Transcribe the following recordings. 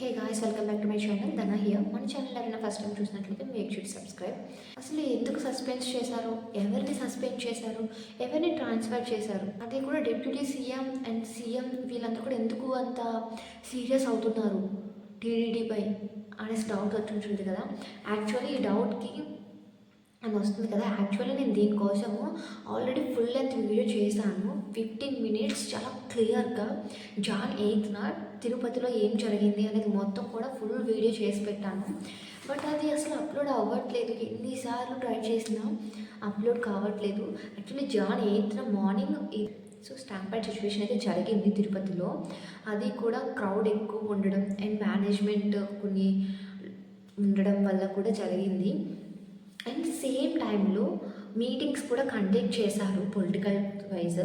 Hey guys welcome back to my channel Dhana here మన channel ఎవరైనా first time చూసినట్లయితే make sure subscribe అసలు ఎందుకు సస్పెన్స్ చేశారు? ఎవరిని సస్పెండ్ చేశారు? ఎవరిని ట్రాన్స్ఫర్ చేశారు? అదే కూడా డిప్యూటీ సీఎం అండ్ సీఎం వీళ్ళందరూ కూడా ఎందుకు అంత సీరియస్ అవుతున్నారు? టీడీడీపై అనేసి డౌట్ వచ్చింటుంది కదా. యాక్చువల్లీ ఈ డౌట్కి అని వస్తుంది కదా. యాక్చువల్లీ నేను దీనికోసము ఆల్రెడీ ఫుల్ లెంత్ వీడియో చేశాను. ఫిఫ్టీన్ మినిట్స్ చాలా క్లియర్గా జాన్ ఎయిత్ నాట్ తిరుపతిలో ఏం జరిగింది అనేది మొత్తం కూడా ఫుల్ వీడియో చేసి పెట్టాను. బట్ అది అసలు అప్లోడ్ అవ్వట్లేదు. ఎన్నిసార్లు ట్రై చేసినా అప్లోడ్ కావట్లేదు. యాక్చువల్లీ జాన్ ఎయిత్న మార్నింగ్ సో స్టాంపైడ్ సిచ్యువేషన్ అయితే జరిగింది తిరుపతిలో. అది కూడా క్రౌడ్ ఎక్కువ ఉండడం అండ్ మేనేజ్మెంట్ కొన్ని ఉండడం వల్ల కూడా జరిగింది. అండ్ సేమ్ టైంలో మీటింగ్స్ కూడా కండక్ట్ చేశారు పొలిటికల్ వైజ్.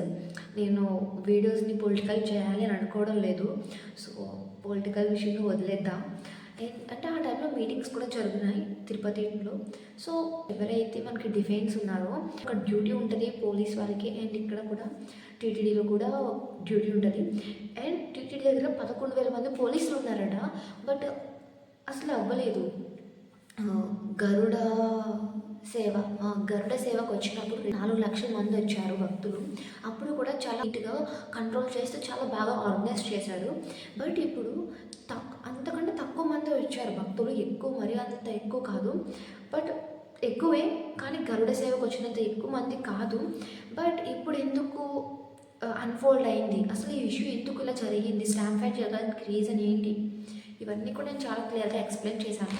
నేను వీడియోస్ని పొలిటికల్ చేయాలి అని అనుకోవడం లేదు. సో పొలిటికల్ విషయంలో వదిలేద్దాం. అండ్ అంటే ఆ టైంలో మీటింగ్స్ కూడా జరుగుతున్నాయి తిరుపతిలో సో ఎవరైతే మనకి డిఫెన్స్ ఉన్నారో ఒక డ్యూటీ ఉంటుంది పోలీస్ వాళ్ళకి అండ్ ఇక్కడ కూడా టీటీడీలో కూడా డ్యూటీ ఉంటుంది. అండ్ టీటీడీ దగ్గర పదకొండు వేల మంది పోలీసులు ఉన్నారట. బట్ అసలు అవ్వలేదు. గరుడ సేవ గరుడ సేవకు వచ్చినప్పుడు నాలుగు లక్షల మంది వచ్చారు భక్తులు. అప్పుడు కూడా చాలా నీట్గా కంట్రోల్ చేస్తూ చాలా బాగా ఆర్గనైజ్ చేశారు. బట్ ఇప్పుడు తక్ అంతకంటే తక్కువ మంది వచ్చారు భక్తులు. ఎక్కువ మరి అంత ఎక్కువ కాదు. బట్ ఎక్కువే కానీ గరుడ సేవకు వచ్చినంత ఎక్కువ మంది కాదు. బట్ ఇప్పుడు ఎందుకు అన్ఫోల్డ్ అయింది? అసలు ఈ ఇష్యూ ఎందుకు ఇలా జరిగింది? స్టాంప్ ఫైట్ జరగడానికి రీజన్ ఏంటి? ఇవన్నీ కూడా నేను చాలా క్లియర్గా ఎక్స్ప్లెయిన్ చేశాను.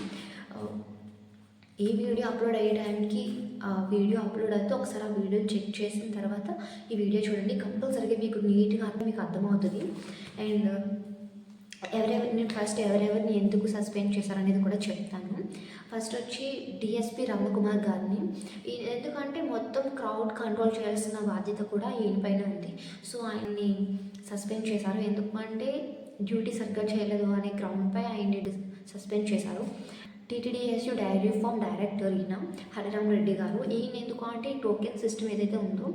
ఈ వీడియో అప్లోడ్ అయ్యే టైంకి ఆ వీడియో అప్లోడ్ అయితే ఒకసారి ఆ వీడియో చెక్ చేసిన తర్వాత ఈ వీడియో చూడండి. కంపల్సరీగా మీకు నీట్గా అర్థం మీకు అర్థమవుతుంది. అండ్ ఎవరెవరు నేను ఫస్ట్ ఎవరెవరిని ఎందుకు సస్పెండ్ చేశారనేది కూడా చెప్తాను. ఫస్ట్ వచ్చి డిఎస్పి రమణకుమార్ గారిని. ఎందుకంటే మొత్తం క్రౌడ్ కంట్రోల్ చేయాల్సిన బాధ్యత కూడా ఈయనపైన ఉంది. సో ఆయన్ని సస్పెండ్ చేశారు. ఎందుకంటే డ్యూటీ సరిగ్గా చేయలేదు అనే గ్రౌండ్పై ఆయన్ని సస్పెండ్ చేశారు. టీటీడీఎస్యు డైరీ ఫామ్ డైరెక్టర్ ఈయన హరిరామ్ రెడ్డి గారు. ఈయన ఎందుకు అంటే ఈ టోకెన్ సిస్టమ్ ఏదైతే ఉందో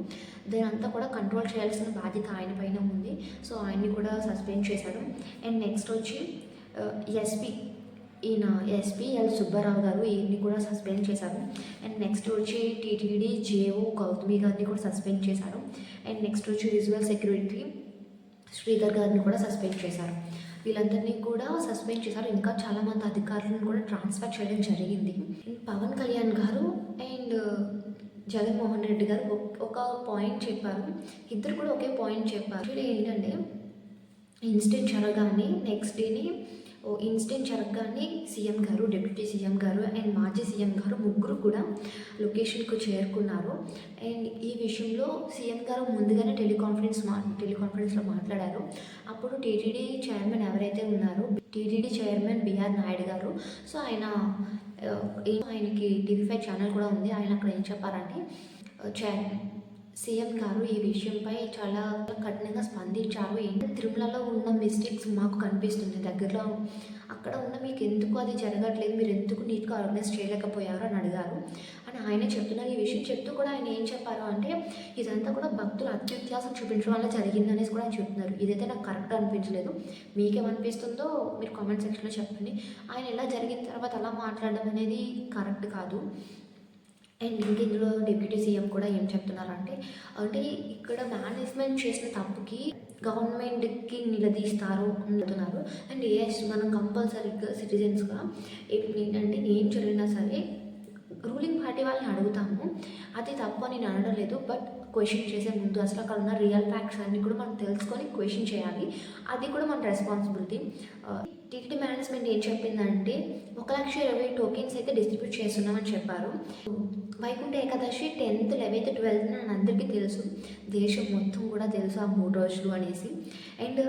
దాని అంతా కూడా కంట్రోల్ చేయాల్సిన బాధ్యత ఆయన పైన ఉంది. సో ఆయన్ని కూడా సస్పెండ్ చేశారు అండ్ నెక్స్ట్ వచ్చి uh, ఎస్పీ ఈయన ఎస్పీ ఎల్ సుబ్బారావు గారు ఈయన్ని కూడా సస్పెండ్ చేశారు. అండ్ నెక్స్ట్ వచ్చి టీటీడీ జేఓ గౌతమి గారిని కూడా సస్పెండ్ చేశారు. అండ్ నెక్స్ట్ వచ్చి విజువల్ సెక్యూరిటీ శ్రీధర్ గారిని కూడా సస్పెండ్ చేశారు. వీళ్ళందరినీ కూడా సస్పెండ్ చేశారు. ఇంకా చాలామంది అధికారులను కూడా ట్రాన్స్ఫర్ చేయడం జరిగింది. పవన్ కళ్యాణ్ గారు అండ్ జగన్మోహన్ రెడ్డి గారు ఒక- ఒక పాయింట్ చెప్పారు. ఇద్దరు కూడా ఒకే పాయింట్ చెప్పారు. ఏంటంటే ఇన్సిడెంట్ జరగానే నెక్స్ట్ డేని ఓ incident జరగగానే CM garu deputy CM garu and మాజీ సీఎం గారు ముగ్గురు కూడా లొకేషన్కు చేరుకున్నారు. అండ్ ఈ విషయంలో సీఎం గారు ముందుగానే టెలికాన్ఫరెన్స్ మా టెలికాన్ఫరెన్స్లో మాట్లాడారు. అప్పుడు టీటీడీ చైర్మన్ ఎవరైతే ఉన్నారో టీటీడీ చైర్మన్ బిఆర్ నాయుడు గారు. సో ఆయన ఏం ఆయనకి టీవీ ఫైవ్ ఛానల్ కూడా ఉంది. ఆయన అక్కడ ఏం చెప్పారంటే చైర్మన్ సీఎం గారు ఈ విషయంపై చాలా కఠినంగా స్పందించారు. ఏంటంటే తిరుమలలో ఉన్న మిస్టేక్స్ మాకు కనిపిస్తుంది. దగ్గరలో అక్కడ ఉన్న మీకు ఎందుకు అది జరగట్లేదు? మీరు ఎందుకు నీట్గా ఆర్గనైజ్ చేయలేకపోయారు అని అడిగారు. అని ఆయన చెప్తున్నారు ఈ విషయం చెప్తూ కూడా ఆయన ఏం చెప్పారు అంటే ఇదంతా కూడా భక్తులు అత్యుత్యాసం చూపించడం వల్ల జరిగింది అనేసి కూడా ఆయన చెప్తున్నారు. ఇదైతే నాకు కరెక్ట్ అనిపించలేదు. మీకేమనిపిస్తుందో మీరు కామెంట్ సెక్షన్లో చెప్పండి. ఆయన ఎలా జరిగిన తర్వాత అలా మాట్లాడడం అనేది కరెక్ట్ కాదు. అండ్ ఇంక ఇందులో డిప్యూటీ సీఎం కూడా ఏం చెప్తున్నారంటే అంటే ఇక్కడ మేనేజ్మెంట్ చేసిన తప్పుకి గవర్నమెంట్కి నిలదీస్తారు అంటున్నారు. అండ్ ఎస్ మనం కంపల్సరీగా సిటిజన్స్గా ఏంటంటే ఏం జరిగినా సరే రూలింగ్ పార్టీ వాళ్ళని అడుగుతాము. అది తప్పు అని నేను అనడం లేదు బట్ క్వశ్చన్ చేసే ముందు అసలు అక్కడ ఉన్న రియల్ ఫ్యాక్ట్స్ అన్నీ కూడా మనం తెలుసుకొని క్వశ్చన్ చేయాలి. అది కూడా మన రెస్పాన్సిబిలిటీ టీటీ మేనేజ్మెంట్ ఏం చెప్పిందంటే ఒక లక్ష ఇరవై టోకెన్స్ అయితే డిస్ట్రిబ్యూట్ చేస్తున్నామని చెప్పారు. Vaikuntha Ekadashi tenth eleventh twelfth అని అందరికీ తెలుసు. దేశం మొత్తం కూడా తెలుసు ఆ మూడు రోజులు అనేసి. అండ్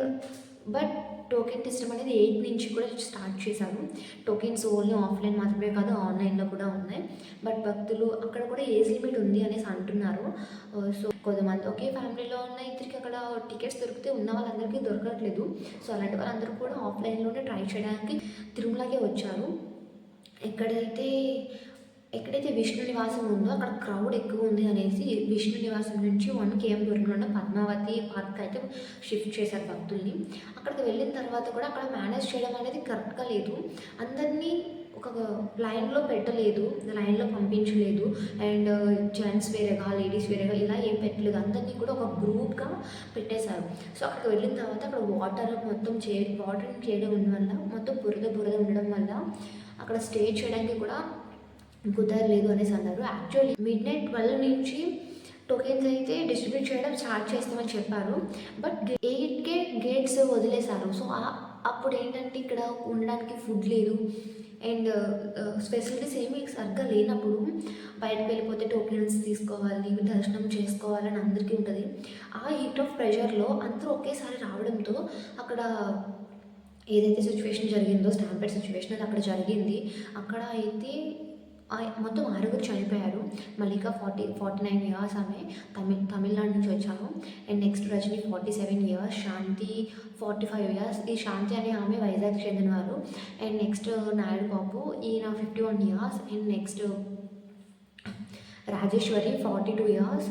బట్ టోకెన్ సిస్టమ్ అనేది ఎయిట్ నుంచి కూడా స్టార్ట్ చేశారు. టోకెన్స్ ఓన్లీ ఆఫ్లైన్ మాత్రమే కాదు ఆన్లైన్లో కూడా ఉన్నాయి. బట్ భక్తులు అక్కడ కూడా ఏజ్ లిమిట్ ఉంది అనేసి అంటున్నారు. సో కొంతమంది ఒకే ఫ్యామిలీలో ఉన్న ఇద్దరికి అక్కడ టికెట్స్ దొరికితే ఉన్న వాళ్ళందరికీ దొరకట్లేదు. సో అలాంటి వాళ్ళందరూ కూడా ఆఫ్లైన్లోనే ట్రై చేయడానికి తిరుమలకే వచ్చారు. ఎక్కడైతే ఎక్కడైతే విష్ణు నివాసం ఉందో అక్కడ క్రౌడ్ ఎక్కువ ఉంది అనేసి విష్ణు నివాసం నుంచి వన్ కేఎం దూరంలో ఉన్న పద్మావతి పార్క్ అయితే షిఫ్ట్ చేశారు భక్తుల్ని. అక్కడికి వెళ్ళిన తర్వాత కూడా అక్కడ మేనేజ్ చేయడం అనేది కరెక్ట్గా లేదు. అందరినీ ఒక లైన్లో పెట్టలేదు లైన్లో పంపించలేదు. అండ్ జెంట్స్ వేరేగా లేడీస్ వేరేగా ఇలా ఏం పెట్టలేదు. అందరినీ కూడా ఒక గ్రూప్గా పెట్టేశారు. సో అక్కడికి వెళ్ళిన తర్వాత అక్కడ వాటర్ మొత్తం చే వాటర్ చేయడం వల్ల మొత్తం బురద బురద ఉండడం వల్ల అక్కడ స్టే చేయడానికి కూడా కుదరలేదు అనేసి అన్నారు. యాక్చువల్లీ మిడ్ నైట్ ట్వెల్వ్ నుంచి టోకెన్స్ అయితే డిస్ట్రిబ్యూట్ చేయడం స్టార్ట్ చేస్తామని చెప్పారు. బట్ ఎయిట్కే గేట్స్ వదిలేశారు. సో అప్పుడు ఏంటంటే ఇక్కడ ఉండడానికి ఫుడ్ లేదు. అండ్ ఫెసిలిటీస్ uh, uh, ఏమీ సరిగ్గా లేనప్పుడు బయటకు వెళ్ళిపోతే టోకెన్స్ తీసుకోవాలి దర్శనం చేసుకోవాలని అందరికీ ఉంటుంది. ఆ హీట్ ఆఫ్ ప్రెషర్లో అందరూ ఒకేసారి రావడంతో అక్కడ ఏదైతే సిచ్యువేషన్ జరిగిందో స్టాంపేడ్ సిచ్యువేషన్ అది అక్కడ జరిగింది. అక్కడ అయితే మొత్తం ఆరుగురు చనిపోయారు. Mallika forty forty nine years ఆమె తమిళ తమిళనాడు నుంచి వచ్చారు. And next Rajini forty seven years Shanti forty five years ఈ శాంతి అనే ఆమె వైజాగ్ చెందినవారు అండ్ నెక్స్ట్ నాయుడు బాబు ఈయన fifty one years and next Rajeshwari forty two years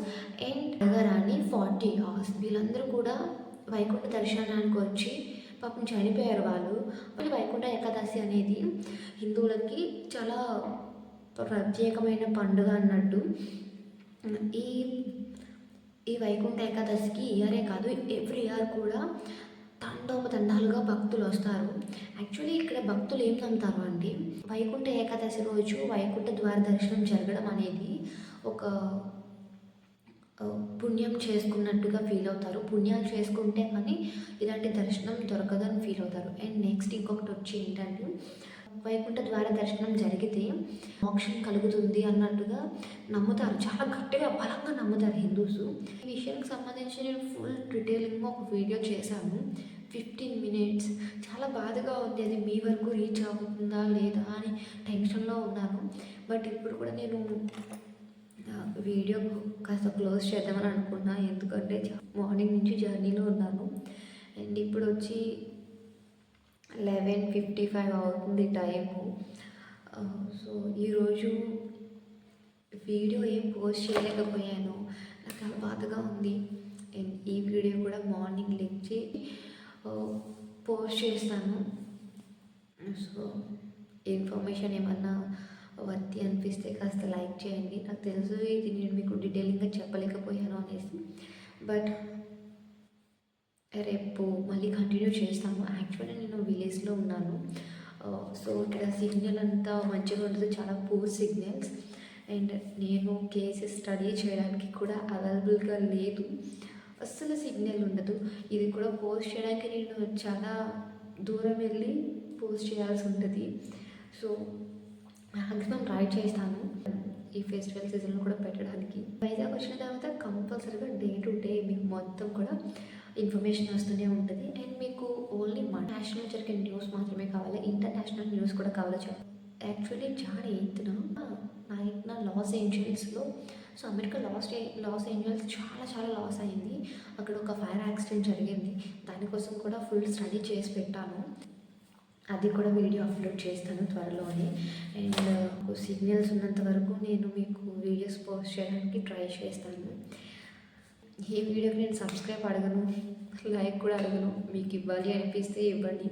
and Nagarani forty years వీళ్ళందరూ కూడా వైకుంఠ దర్శనానికి వచ్చి పాపం చనిపోయారు వాళ్ళు. మళ్ళీ వైకుంఠ ఏకాదశి అనేది హిందువులకి చాలా ప్రత్యేకమైన పండుగ అన్నట్టు. ఈ ఈ వైకుంఠ ఏకాదశికి ఇయరే కాదు ఎవ్రీ ఇయర్ కూడా తండోపతండాలుగా భక్తులు వస్తారు. యాక్చువల్లీ ఇక్కడ భక్తులు ఏం నమ్ముతారు అంటే వైకుంఠ ఏకాదశి రోజు వైకుంఠ ద్వార దర్శనం జరగడం అనేది ఒక పుణ్యం చేసుకున్నట్టుగా ఫీల్ అవుతారు. పుణ్యాలు చేసుకుంటే కానీ ఇలాంటి దర్శనం దొరకదని ఫీల్ అవుతారు. అండ్ నెక్స్ట్ ఇంకొకటి వచ్చి ఏంటంటే వైకుంఠ ద్వార దర్శనం జరిగితే మోక్షం కలుగుతుంది అన్నట్టుగా నమ్ముతారు. చాలా గట్టిగా బలంగా నమ్ముతారు హిందూస్. ఈ విషయానికి సంబంధించి నేను ఫుల్ డీటెయిలింగ్గా ఒక వీడియో చేశాను. ఫిఫ్టీన్ మినిట్స్ చాలా బాధగా ఉంది. అది మీ వరకు రీచ్ అవుతుందా లేదా అని టెన్షన్లో ఉన్నాను. బట్ ఇప్పుడు కూడా నేను వీడియో కాస్త క్లోజ్ చేద్దామని అనుకున్నా. ఎందుకంటే మార్నింగ్ నుంచి జర్నీలో ఉన్నాను. అండ్ ఇప్పుడు వచ్చి లెవెన్ ఫిఫ్టీ ఫైవ్ అవుతుంది టైము. సో ఈరోజు వీడియో ఏం పోస్ట్ చేయలేకపోయాను. నాకు చాలా బాధగా ఉంది. అండ్ ఈ వీడియో కూడా మార్నింగ్ లెక్చి పోస్ట్ చేస్తాను. సో ఇన్ఫర్మేషన్ ఏమన్నా వర్తి అనిపిస్తే కాస్త లైక్ చేయండి. నాకు తెలుసు ఇది నేను మీకు డీటెయిలింగ్గా చెప్పలేకపోయాను అనేసి. బట్ రేపు మళ్ళీ కంటిన్యూ చేస్తాము యాక్చువల్లీ నేను విలేజ్లో ఉన్నాను. సో ఇక్కడ సిగ్నల్ అంతా మంచిగా ఉంటుంది చాలా పూర్ సిగ్నల్స్ అండ్ నేను కేసెస్ స్టడీ చేయడానికి కూడా అవైలబుల్గా లేదు. అస్సలు సిగ్నల్ ఉండదు. ఇది కూడా పోస్ట్ చేయడానికి నేను చాలా దూరం వెళ్ళి పోస్ట్ చేయాల్సి ఉంటుంది. సో మ్యాక్సిమం ట్రై చేస్తాను. ఈ ఫెస్టివల్ సీజన్లో కూడా పెట్టడానికి. వైజాగ్ వచ్చిన తర్వాత కంపల్సరీగా డే టు డే మీకు మొత్తం కూడా ఇన్ఫర్మేషన్ వస్తూనే ఉంటుంది. అండ్ మీకు ఓన్లీ మన నేషనల్ జరిగే న్యూస్ మాత్రమే కావాలి. ఇంటర్నేషనల్ న్యూస్ కూడా కావాలి చెప్ప. యాక్చువల్లీ జాన్ ఎయిత్న నా. Loss ఏంజల్స్లో so America Los Los Angeles చాలా చాలా లాస్ అయింది. అక్కడ ఒక ఫైర్ యాక్సిడెంట్ జరిగింది. దానికోసం కూడా ఫుల్ స్టడీ చేసి పెట్టాను. అది కూడా వీడియో అప్లోడ్ చేస్తాను త్వరలోనే. అండ్ సిగ్నల్స్ ఉన్నంత వరకు నేను మీకు వీడియోస్ పోస్ట్ చేయడానికి ట్రై చేస్తాను. ఈ వీడియోకి నేను సబ్స్క్రైబ్ అడగను లైక్ కూడా అడగను మీకు ఇవ్వాలి అనిపిస్తే ఇవ్వండి.